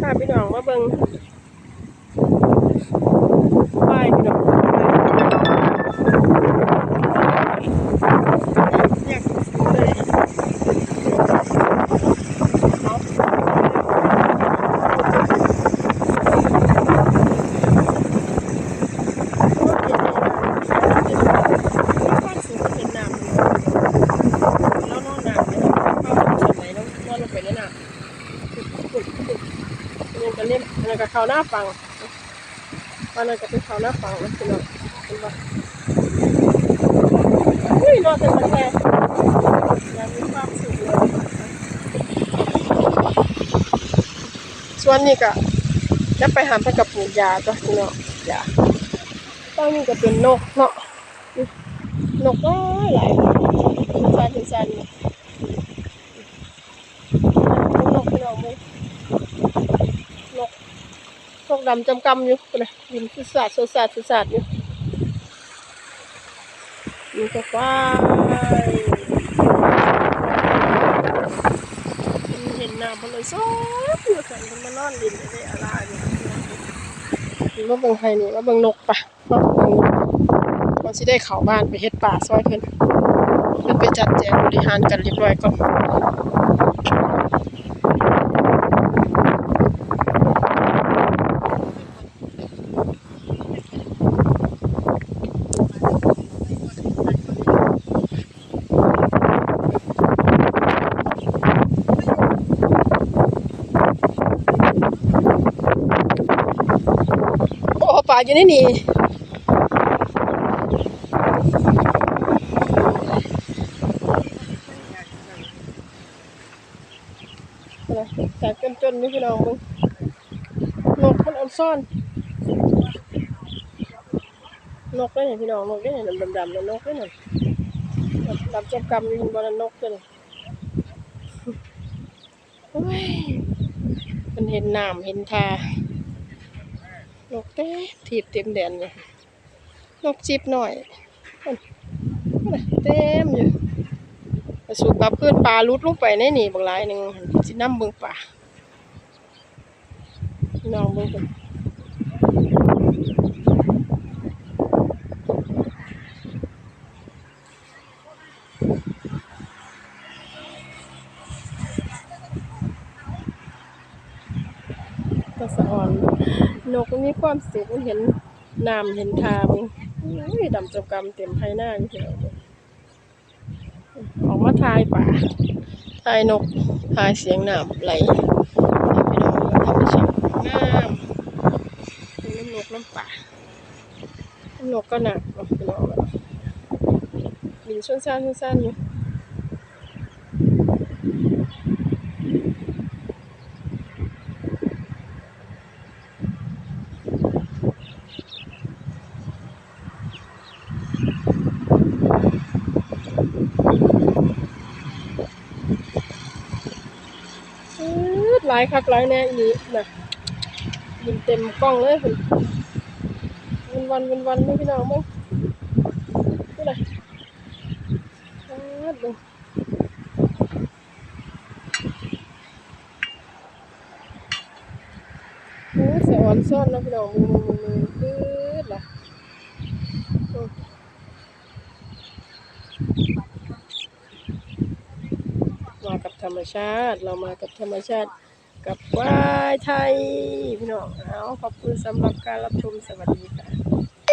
พาพี่น้องมาเบิ่งป้ายพี่น้องอยากซื้อเลยความสูงมันเป็นน้ำอยู่แล้วนอนน้ำเนี่ยความสูงไหนแล้วนอนลงไปในน้ำ ยังก็เล่นอันนั้นก็เขาหน้าฟังอันนั้นก็เป็นเขาหน้าฟังนะพี่น้องเป็นว่าอุ้ยนอนเป็มันแค่ยังมีความสุขเลยส่วนนี้ก็จะไปหามไปกับปลูกยาตัวพี่น้องยาตอนนี้ก็เป็นนกเนาะนกก็หลายซานถึงซานนี่นกพี่น้องมึง กดำจำกำอยู่นะยินสุดสาดสุดสาดสุดสาดอยู่ยินก็ว้ายมันเห็นน้ำมันเลยซ้อยู่ใส่มันมานอนลินได้อะไรเนี่ยนี่มาเบิ่งไทยนี่มาเบิ่งนกปะมาเบิ่งนกก่อนสิได้เข้าบ้านไปเฮ็ดป่าซอยเพิ่นเพิ่นไปจัดแจงบริหารกันเรียบร้อยก่อน อ้ป่าอยู่ในนี่อะไรจากจนๆนี่พี่น้องมึงนกมันอันซ่อน นกได้ไหนพี่น้องนกได้ไหนดำๆๆแล้วนกได้ไหนดำจมกำอยู่บนนกเลยมันเห็นน้ำเห็นทา นกเต้ถีบเต็มแดนเลยนกจีบหน่อยอันนั่นเต็มอยู่กระสูบปลาเพื่อนปลาลุดลงไปในนี่บางหลายหนึ่งสิน้ำเบืองป่าน้องเบือง สะอ่อน นกมันมีความสุขมันเห็นน้ำเห็นทางอุ้ยดำจมกำเต็มภายหน้าอยู่เดียวออกมาทายป่าทายนกทายเสียงน้ำไหลให้พี่น้องเบิ่งธรรมชาติงามน้ำนกน้ำป่าน้ำนกก็หนักเนาะพี่น้องเอ้ยบินชนซ่านชนซ่านอยู่อื ดหลายคักหลายแน่อีนี้นะยินเต็มกล้องเลยคุณวันวันวันวันไม่พี่น้องมั้งนี่เลยอืดเลยอืดเสียอ่อนซ่อนนะพี่น้องมือมือมือมืออืดล่ะมากับธรรมชาติ เรามากับธรรมชาติ กับว่ายไทยพี่น้องเอาขอบคุณสำหรับการรับชมสวัสดีค่ะ